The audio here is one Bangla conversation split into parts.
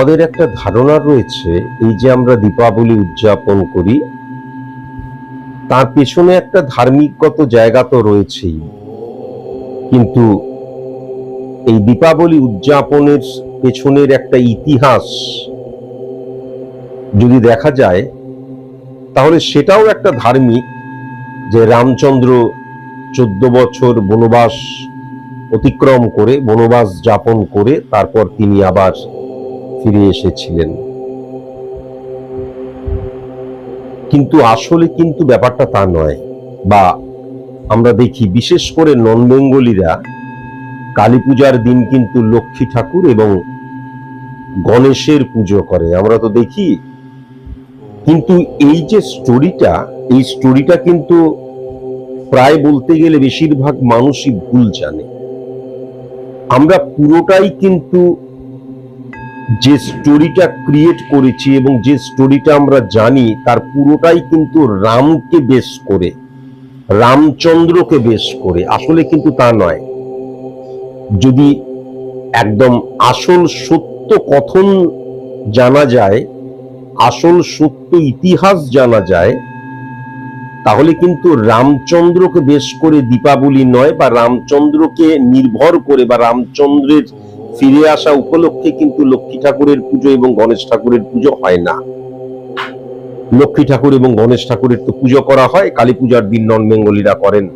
আমাদের একটা ধারণা রয়েছে, এই যে আমরা দীপাবলি উদযাপন করি, তার পেছনে একটা ধার্মিকগত জায়গা তো রয়েছেই। কিন্তু এই দীপাবলি উদযাপনের পেছনের একটা ইতিহাস যদি দেখা যায়, তাহলে সেটাও একটা ধার্মিক যে রামচন্দ্র চোদ্দ বছর বনবাস অতিক্রম করে, বনবাস যাপন করে, তারপর তিনি আবার ফিরে এসেছিলেন। কিন্তু আসলে কিন্তু ব্যাপারটা তা নয় বা আমরা দেখি বিশেষ করে নন বেঙ্গলিরা কালী পূজার দিন কিন্তু লক্ষ্মী ঠাকুর এবং গণেশের পুজো করে। আমরা তো দেখি। কিন্তু এই যে স্টোরিটা, এই স্টোরিটা কিন্তু প্রায় বলতে গেলে বেশিরভাগ মানুষই ভুল জানে। আমরা পুরোটাই কিন্তু যে স্টোরিটা ক্রিয়েট করেছি এবং যে স্টোরিটা আমরা জানি, তার পুরোটাই কিন্তু রামকে বেশ করে, রামচন্দ্রকে বেশ করে। আসলে কিন্তু তা নয়। যদি একদম আসল সত্য কথন জানা যায়, আসল সত্য ইতিহাস জানা যায়, তাহলে কিন্তু রামচন্দ্রকে বেশ করে দীপাবলি নয় বা রামচন্দ্রকে নির্ভর করে বা রামচন্দ্রের ফিরে আসা উপলক্ষে কিন্তু লক্ষ্মী ঠাকুরের পুজো এবং গণেশ ঠাকুরের পুজো হয় না। লক্ষ্মী ঠাকুর এবং গণেশ ঠাকুরের তো পুজো করা হয়, কালী পূজার দিন নন বেঙ্গলিরা করেন।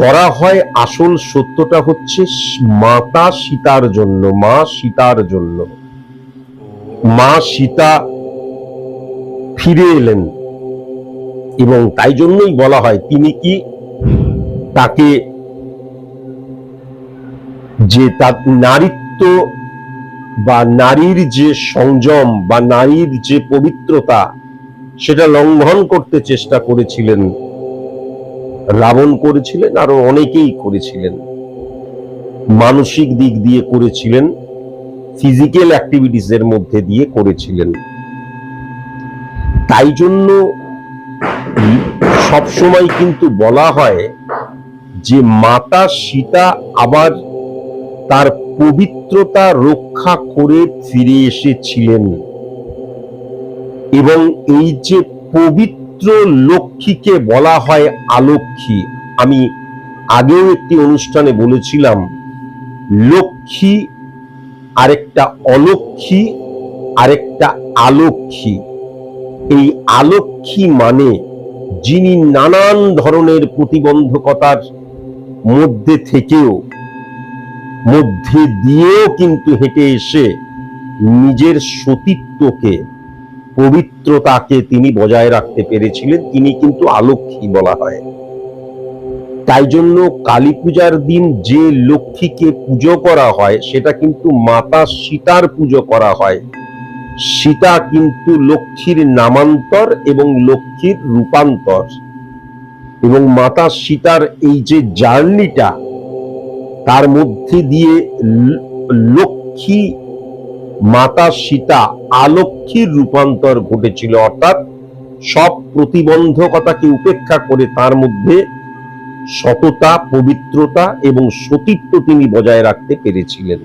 করা হয় আসল সত্যটা হচ্ছে মাতা সীতার জন্য, মা সীতার জন্য। মা সীতা ফিরে এলেন এবং তাই জন্যই বলা হয়, তিনি কি তাকে যে তার নারীত্ব বা নারীর যে সংযম বা নারীর যে পবিত্রতা, সেটা লঙ্ঘন করতে চেষ্টা করেছিলেন, রাবণ করেছিলেন, আরও অনেকেই করেছিলেন। মানসিক দিক দিয়ে করেছিলেন ফিজিক্যাল অ্যাক্টিভিটিস এর মধ্যে দিয়ে করেছিলেন। তাই জন্য সবসময় কিন্তু বলা হয় যে মাতা সীতা আবার তার পবিত্রতা রক্ষা করে ফিরে এসেছিলেন। এবং এই যে পবিত্র লক্ষ্মীকে বলা হয় আলক্ষী আমি আগেও একটি অনুষ্ঠানে বলেছিলাম, লক্ষ্মী আরেকটা অলক্ষ্মী, আরেকটা আলক্ষ্মী। এই আলক্ষী মানে যিনি নানান ধরনের প্রতিবন্ধকতার মধ্যে থেকেও মধ্যে দিয়েও কিন্তু হেঁটে এসে নিজের সতীত্বকে, পবিত্রতাকে তিনি বজায় রাখতে পেরেছিলেন, তিনি কিন্তু আলক্ষ্মী বলা হয়। তাই জন্য কালী পূজার দিন যে লক্ষ্মীকে পুজো করা হয়, সেটা কিন্তু মাতা সীতার পুজো করা হয়। সীতা কিন্তু লক্ষ্মীর নামান্তর এবং লক্ষ্মীর রূপান্তর। এবং মাতা সীতার এই যে জার্নিটা তার মধ্যে দিয়ে লক্ষ্মী মাতা সীতা আলক্ষ্মীর রূপান্তর ঘটেছিল, অর্থাৎ সব প্রতিবন্ধকতাকে উপেক্ষা করে তার মধ্যে সততা, পবিত্রতা এবং সতীত্ব তিনি বজায় রাখতে পেরেছিলেন।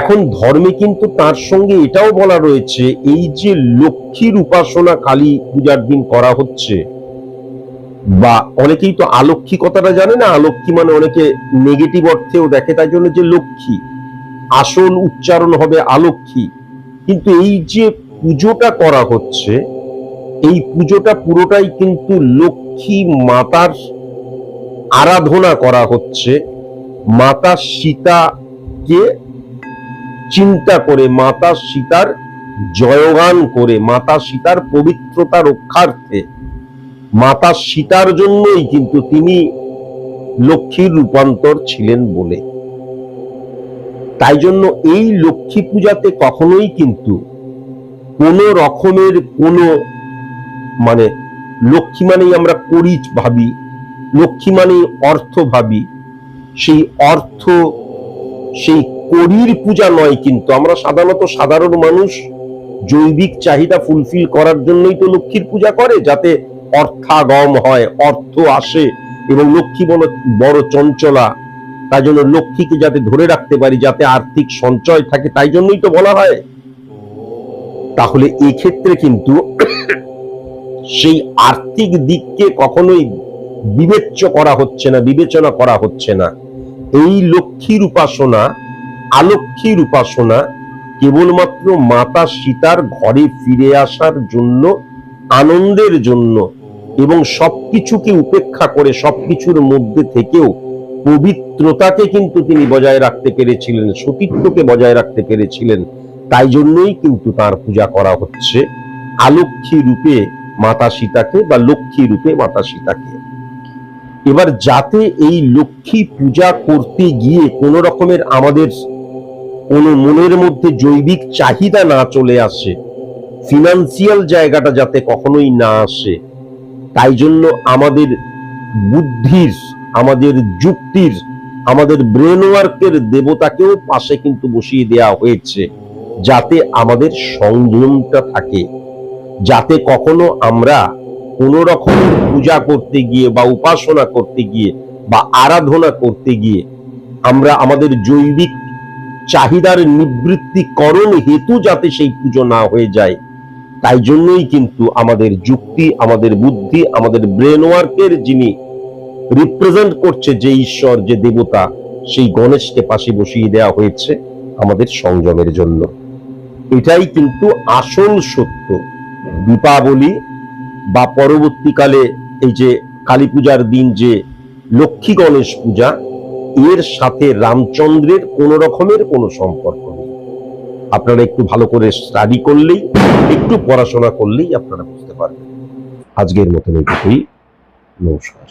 এখন ধর্মে কিন্তু তার সঙ্গে এটাও বলা রয়েছে, এই যে লক্ষ্মীর উপাসনা কালী পূজার দিন করা হচ্ছে বা অনেকেই তো আলক্ষী কথাটা জানে না আলক্ষী মানে অনেকে নেগেটিভ অর্থেও দেখে, তাই জন্য যে লক্ষ্মী, আসল উচ্চারণ হবে আলক্ষ্মী কিন্তু এই যে পুজোটা করা হচ্ছে, এই পুজোটা পুরোটাই কিন্তু লক্ষ্মী মাতার আরাধনা করা হচ্ছে, মাতা সীতাকে চিন্তা করে, মাতা সীতার জয়গান করে, মাতা সীতার পবিত্রতা রক্ষার্থে। মাতা সীতার জন্যই কিন্তু তিনি লক্ষ্মীর রূপান্তর ছিলেন বলে। তাই জন্য এই লক্ষ্মী পূজাতে কখনোই কিন্তু কোন রকমের কোনো মানে লক্ষ্মী মানেই আমরা করি ভাবি, লক্ষ্মী মানেই অর্থ ভাবি। সেই অর্থ, সেই করির পূজা নয় কিন্তু। আমরা সাধারণত সাধারণ মানুষ জৈবিক চাহিদা ফুলফিল করার জন্যই তো লক্ষ্মীর পূজা করে, যাতে অর্থাগম হয়, অর্থ আসে এবং লক্ষ্মী বড় বড় চঞ্চলা। তাই জন্য লক্ষ্মীকে যাতে ধরে রাখতে পারি, যাতে আর্থিক সঞ্চয় থাকে, তাই জন্যই তো বলা হয়। তাহলে এক্ষেত্রে কিন্তু সেই আর্থিক দিককে কখনোই বিবেচ্য করা হচ্ছে না, বিবেচনা করা হচ্ছে না। এই লক্ষ্মীর উপাসনা আলক্ষ্মীর উপাসনা কেবলমাত্র মাতা সীতার ঘরে ফিরে আসার জন্য, আনন্দের জন্য এবং সবকিছুকে উপেক্ষা করে সবকিছুর মধ্যে থেকেও পবিত্রতাকে কিন্তু তিনি বজায় রাখতে পেরেছিলেন, সতীত্বকে বজায় রাখতে পেরেছিলেন। তাই জন্যই কিন্তু তার পূজা করা হচ্ছে আলক্ষ্মী রূপে মাতা সীতাকে বা লক্ষ্মী রূপে মাতা সীতাকে। এবার যাতে এই লক্ষ্মী পূজা করতে গিয়ে কোন রকমের আমাদের কোনো মনের মধ্যে জৈবিক চাহিদা না চলে আসে, ফিনান্সিয়াল জায়গাটা যাতে কখনোই না আসে তাই জন্য আমাদের বুদ্ধির, আমাদের যুক্তির, আমাদের ব্রেন ওয়ার্কের দেবতাকেও পাশে কিন্তু বসিয়ে দেওয়া হয়েছে, যাতে আমাদের সংযমটা থাকে, যাতে কখনো আমরা কোন রকম পূজা করতে গিয়ে বা উপাসনা করতে গিয়ে বা আরাধনা করতে গিয়ে আমরা আমাদের জৈবিক চাহিদার নিবৃত্তিকরণ হেতু যাতে সেই পুজো না হয়ে যায়। তাই জন্যই কিন্তু আমাদের যুক্তি, আমাদের বুদ্ধি, আমাদের ব্রেন ওয়ার্কের যিনি রিপ্রেজেন্ট করছে যে ঈশ্বর, যে দেবতা, সেই গণেশকে পাশে বসিয়ে দেওয়া হয়েছে আমাদের সংযমের জন্য। এটাই কিন্তু আসল সত্য। দীপাবলি বা পরবর্তীকালে এই যে কালী পূজার দিন যে লক্ষ্মী গণেশ পূজা, এর সাথে রামচন্দ্রের কোনো রকমের কোনো সম্পর্ক আপনারা একটু ভালো করে স্টাডি করলেই, একটু পড়াশোনা করলেই আপনারা বুঝতে পারবেন। আজকের মতন এইটুকুই নমস্কার।